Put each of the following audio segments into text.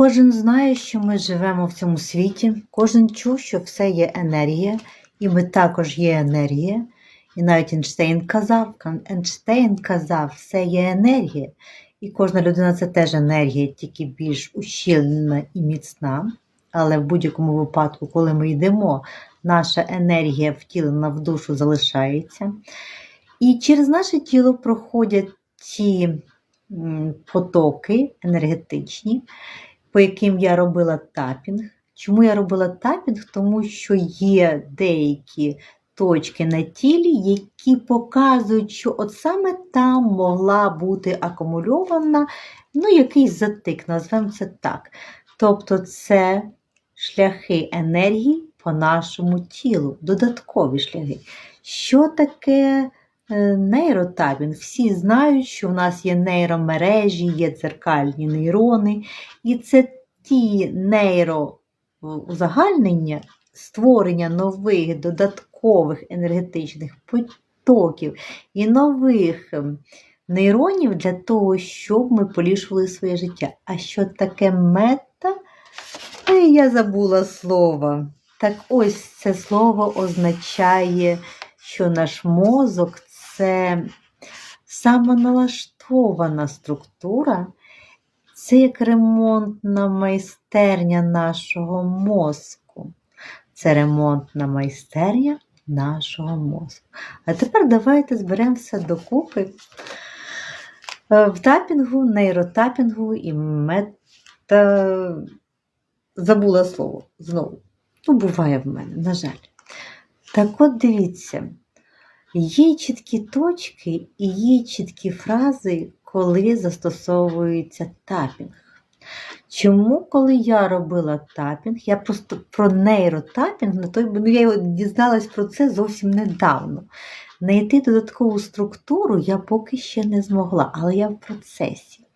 Кожен знає, що ми живемо в цьому світі, кожен чув, що все є енергія, і ми також є енергія. І навіть Ейнштейн казав, Ейнштейн казав, все є енергія. І кожна людина це теж енергія, тільки більш ущільнена і міцна. Але в будь-якому випадку, коли ми йдемо, наша енергія втілена в душу залишається. І через наше тіло проходять м, потоки енергетичні, по яким я робила тапінг. Чому я робила тапінг? Тому що є деякі точки на тілі, які показують, що от саме там могла бути акумульована ну, якийсь затик, назвемо це так. Тобто це шляхи енергії по нашому тілу, додаткові шляхи. Що таке е, нейротапінг? Всі знають, що в нас є нейромережі, є дзеркальні нейрони, і це ті нейроузагальнення, створення нових додаткових енергетичних потоків і нових ем, нейронів для того, щоб ми поліпшували своє життя. А що таке мета? Ой, я забула слово. Так ось це слово означає, що наш мозок це самоналаштована структура, це як ремонтна майстерня нашого мозку. Це ремонтна майстерня нашого мозку. А тепер давайте зберемо все докупи Е, в тапінгу, нейротапінгу і мета. Забула слово знову. Ну, буває в мене, на жаль. Так от дивіться, є чіткі точки і є чіткі фрази, коли застосовується тапінг. Чому, коли я робила тапінг, я просто про нейротапінг, на той, ну, я дізналась про це зовсім недавно. Знайти додаткову структуру я поки ще не змогла, але я в процесі.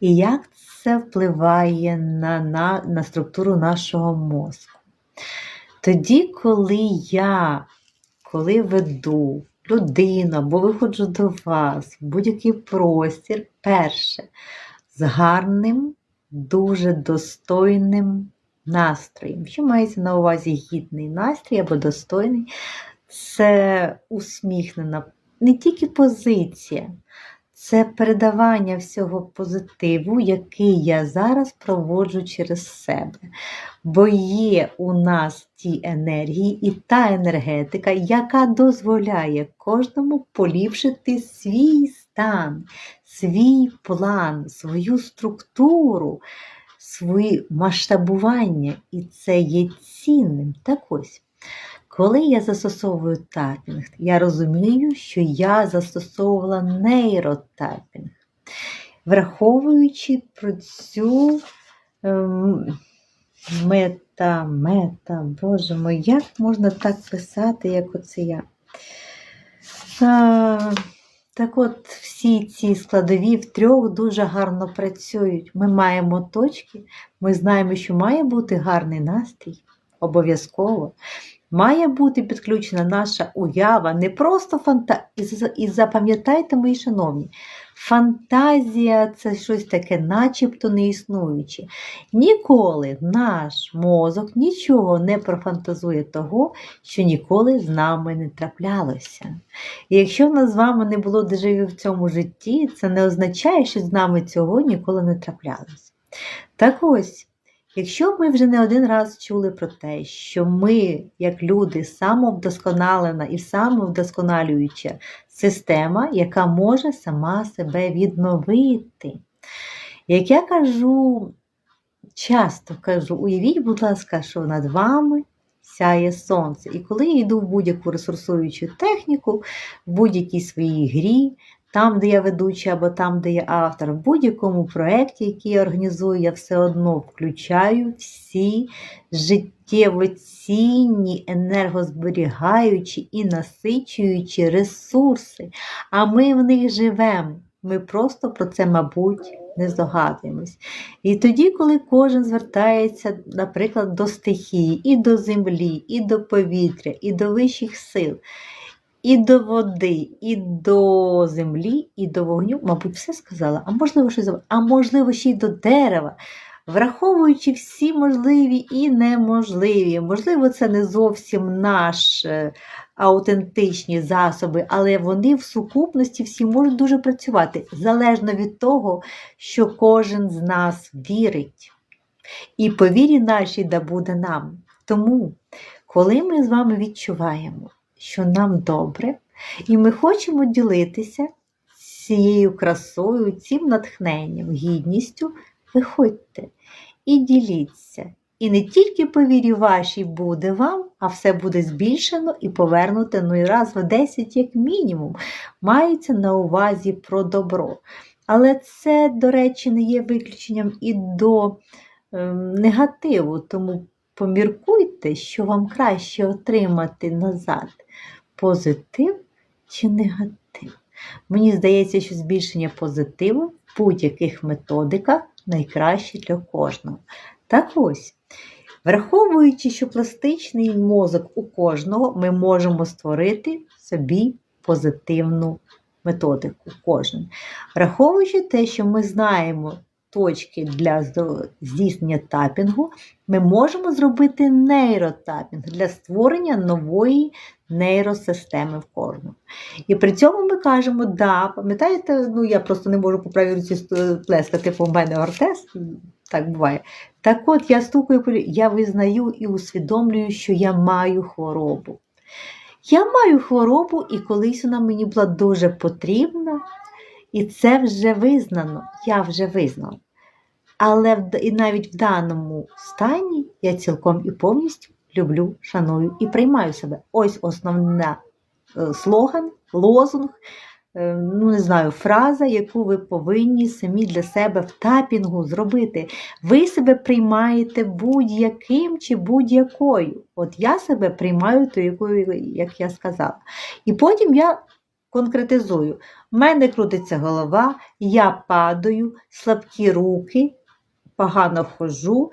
І як це впливає на, на, на структуру нашого мозку? Тоді, коли я коли веду людину бо виходжу до вас в будь-який простір, перше, з гарним, дуже достойним настроєм. Що мається на увазі гідний настрій або достойний? Це усміхнена не тільки позиція, це передавання всього позитиву, який я зараз проводжу через себе. Бо є у нас ті енергії і та енергетика, яка дозволяє кожному поліпшити свій стан, свій план, свою структуру, свої масштабування. І це є цінним. Так ось. Коли я застосовую тапінг, я розумію, що я застосовувала нейротапінг, враховуючи про цю ем, мета, мета, боже мой, як можна так писати, як оце я? А, так от, всі ці складові в трьох дуже гарно працюють. Ми маємо точки, ми знаємо, що має бути гарний настрій, обов'язково. Має бути підключена наша уява, не просто фантазія. І запам'ятайте, мої шановні, фантазія це щось таке, начебто неіснуюче. Ніколи наш мозок нічого не профантазує того, що ніколи з нами не траплялося. І якщо в нас з вами не було дежавю в цьому житті, це не означає, що з нами цього ніколи не траплялося. Так ось. Якщо ми вже не один раз чули про те, що ми, як люди, самовдосконалена і самовдосконалююча система, яка може сама себе відновити. Як я кажу, часто кажу, уявіть, будь ласка, що над вами сяє сонце. І коли я йду в будь-яку ресурсуючу техніку, в будь-якій своїй грі, там, де я ведуча, або там, де я автор, в будь-якому проєкті, який я організую, я все одно включаю всі життєво цінні, енергозберігаючі і насичуючі ресурси. А ми в них живемо. Ми просто про це, мабуть, не здогадуємось. І тоді, коли кожен звертається, наприклад, до стихії, і до землі, і до повітря, і до вищих сил і до води, і до землі, і до вогню, мабуть, все сказала, а можливо, забула, а можливо, ще й до дерева. враховуючи всі можливі і неможливі. Можливо, це не зовсім наш е, аутентичні засоби, але вони в сукупності всі можуть дуже працювати, залежно від того, що кожен з нас вірить. І по вірі нашій да буде нам. Тому, коли ми з вами відчуваємо, що нам добре, і ми хочемо ділитися цією красою, цим натхненням, гідністю, виходьте і діліться. І не тільки по вірі вашій буде вам, а все буде збільшено і повернуто ну і раз в 10 як мінімум. Мається на увазі про добро. Але це, до речі, не є виключенням і до е, негативу, тому поміркуйте, що вам краще отримати назад позитив чи негатив. Мені здається, що збільшення позитиву в будь-яких методиках найкраще для кожного. Так ось, враховуючи, що пластичний мозок у кожного, ми можемо створити собі позитивну методику. Кожен. Враховуючи те, що ми знаємо точки для здійснення тапінгу, ми можемо зробити нейротапінг для створення нової нейросистеми в кожному. І при цьому ми кажемо, да, пам'ятаєте, ну я просто не можу по правій руці плескати, по мене ортез, так буває. Так от я стукаю, я визнаю і усвідомлюю, що я маю хворобу. Я маю хворобу, і колись вона мені була дуже потрібна, і це вже визнано, я вже визнала. Але і навіть в даному стані я цілком і повністю люблю, шаную і приймаю себе. Ось основна е, слоган, лозунг, е, ну не знаю, фраза, яку ви повинні самі для себе в тапінгу зробити. Ви себе приймаєте будь-яким чи будь-якою. От я себе приймаю тою, якою, як я сказала. І потім я конкретизую. У мене крутиться голова, я падаю, слабкі руки, погано хожу,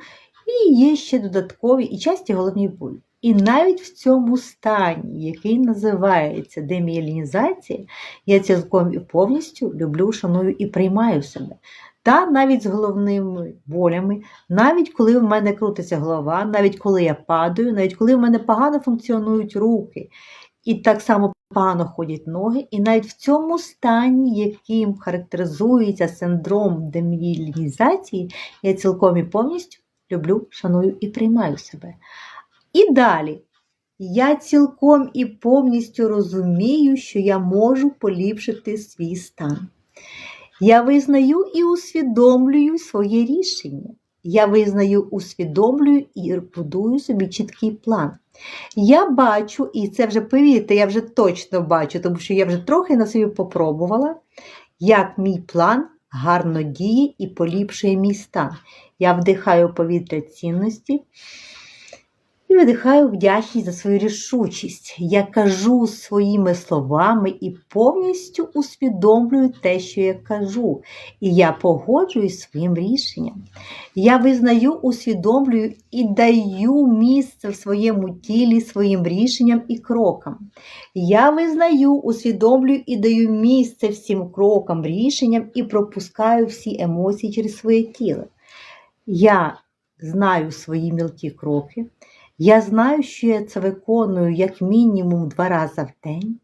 і є ще додаткові і часті головні болі. І навіть в цьому стані, який називається деміелінізація, я цілком і повністю люблю, шаную і приймаю себе. Та навіть з головними болями, навіть коли в мене крутиться голова, навіть коли я падаю, навіть коли в мене погано функціонують руки, і так само погано ходять ноги, і навіть в цьому стані, яким характеризується синдром деміелінізації, я цілком і повністю люблю, шаную і приймаю себе. І далі. Я цілком і повністю розумію, що я можу поліпшити свій стан. Я визнаю і усвідомлюю своє рішення. Я визнаю, усвідомлюю і будую собі чіткий план. Я бачу, і це вже, повірте, я вже точно бачу, тому що я вже трохи на собі попробувала, як мій план гарно діє і поліпшує мій стан. Я вдихаю повітря цінності і видихаю вдячність за свою рішучість. Я кажу своїми словами і повністю усвідомлюю те, що я кажу. І я погоджуюсь своїм рішенням. Я визнаю, усвідомлюю і даю місце в своєму тілі своїм рішенням і крокам. Я визнаю, усвідомлюю і даю місце всім крокам, рішенням і пропускаю всі емоції через своє тіло. Я знаю свої мілкі кроки. Я знаю, що я це виконую як мінімум два рази в день,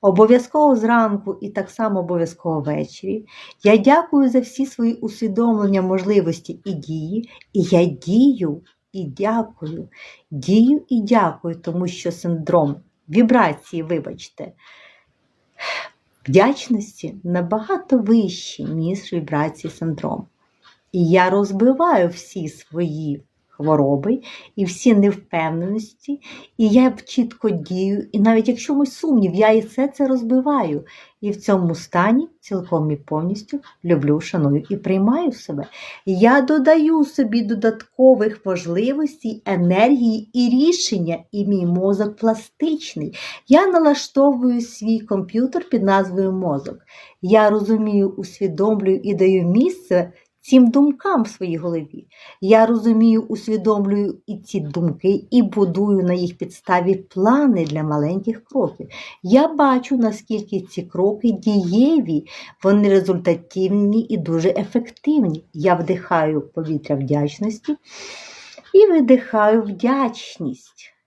обов'язково зранку і так само обов'язково ввечері. Я дякую за всі свої усвідомлення, можливості і дії, і я дію і дякую, дію і дякую, тому що синдром вібрації, вибачте, вдячності набагато вищий, ніж вібрації синдрому. І я розбиваю всі свої хвороби і всі невпевненості, і я чітко дію, і навіть якщо мій сумнів, я і все це розбиваю. І в цьому стані цілком і повністю люблю, шаную і приймаю себе. Я додаю собі додаткових можливостей, енергії і рішення, і мій мозок пластичний. Я налаштовую свій комп'ютер під назвою мозок. Я розумію, усвідомлюю і даю місце цим думкам в своїй голові. Я розумію, усвідомлюю і ці думки, і будую на їх підставі плани для маленьких кроків. Я бачу, наскільки ці кроки дієві, вони результативні і дуже ефективні. Я вдихаю повітря вдячності і видихаю вдячність.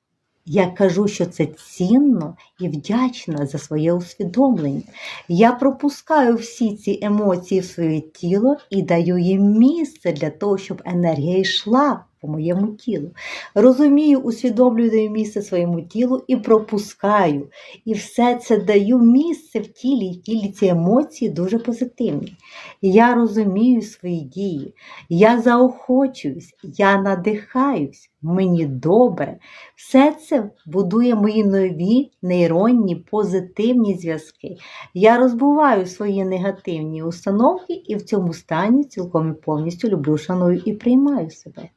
Я кажу, що це цінно і вдячна за своє усвідомлення. Я пропускаю всі ці емоції в своє тіло і даю їм місце для того, щоб енергія йшла по моєму тілу. Розумію, усвідомлюю, місце своєму тілу і пропускаю. І все це даю місце в тілі, і в тілі ці емоції дуже позитивні. Я розумію свої дії, я заохочуюсь, я надихаюсь, мені добре. Все це будує мої нові нейронні позитивні зв'язки. Я розбиваю свої негативні установки і в цьому стані цілком і повністю люблю, шаную і приймаю себе.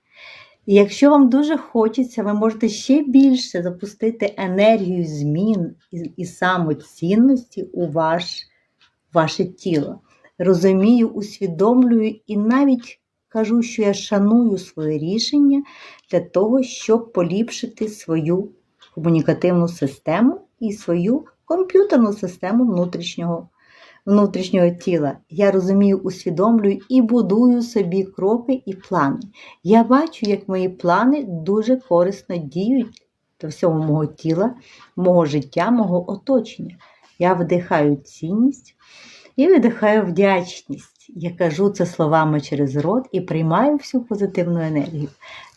І якщо вам дуже хочеться, ви можете ще більше запустити енергію змін і, і самоцінності у ваш, ваше тіло. Розумію, усвідомлюю і навіть кажу, що я шаную своє рішення для того, щоб поліпшити свою комунікативну систему і свою комп'ютерну систему внутрішнього, внутрішнього тіла. Я розумію, усвідомлюю і будую собі кроки і плани. Я бачу, як мої плани дуже корисно діють до всього мого тіла, мого життя, мого оточення. Я вдихаю цінність і видихаю вдячність. Я кажу це словами через рот і приймаю всю позитивну енергію.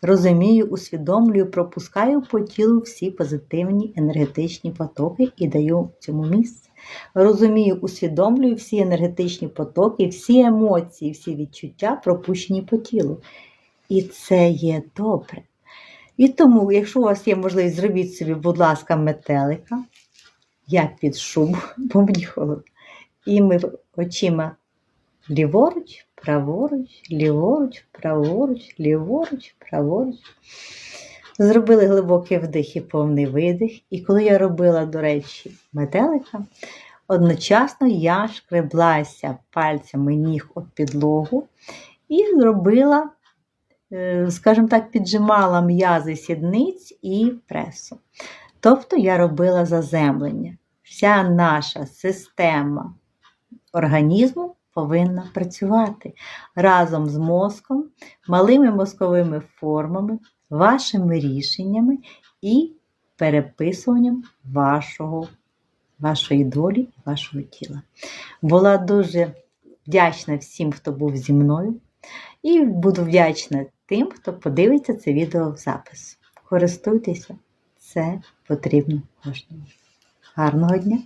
Розумію, усвідомлюю, пропускаю по тілу всі позитивні енергетичні потоки і даю цьому місце. Розумію, усвідомлюю всі енергетичні потоки, всі емоції, всі відчуття пропущені по тілу. І це є добре. І тому, якщо у вас є можливість, зробіть собі, будь ласка, метелика, я під шубу, бо мені холодно. І ми очима ліворуч, праворуч, ліворуч, праворуч, ліворуч, праворуч. Зробили глибокий вдих і повний видих. І коли я робила, до речі, метелика, одночасно я шкреблася пальцями ніг об підлогу і зробила, е, скажімо так, піджимала м'язи сідниць і пресу. Тобто я робила заземлення. Вся наша система організму повинна працювати разом з мозком, малими мозковими формами, вашими рішеннями і переписуванням вашого, вашої долі, вашого тіла. Була дуже вдячна всім, хто був зі мною, і буду вдячна тим, хто подивиться це відео в запис. Користуйтеся, це потрібно кожному. Гарного дня!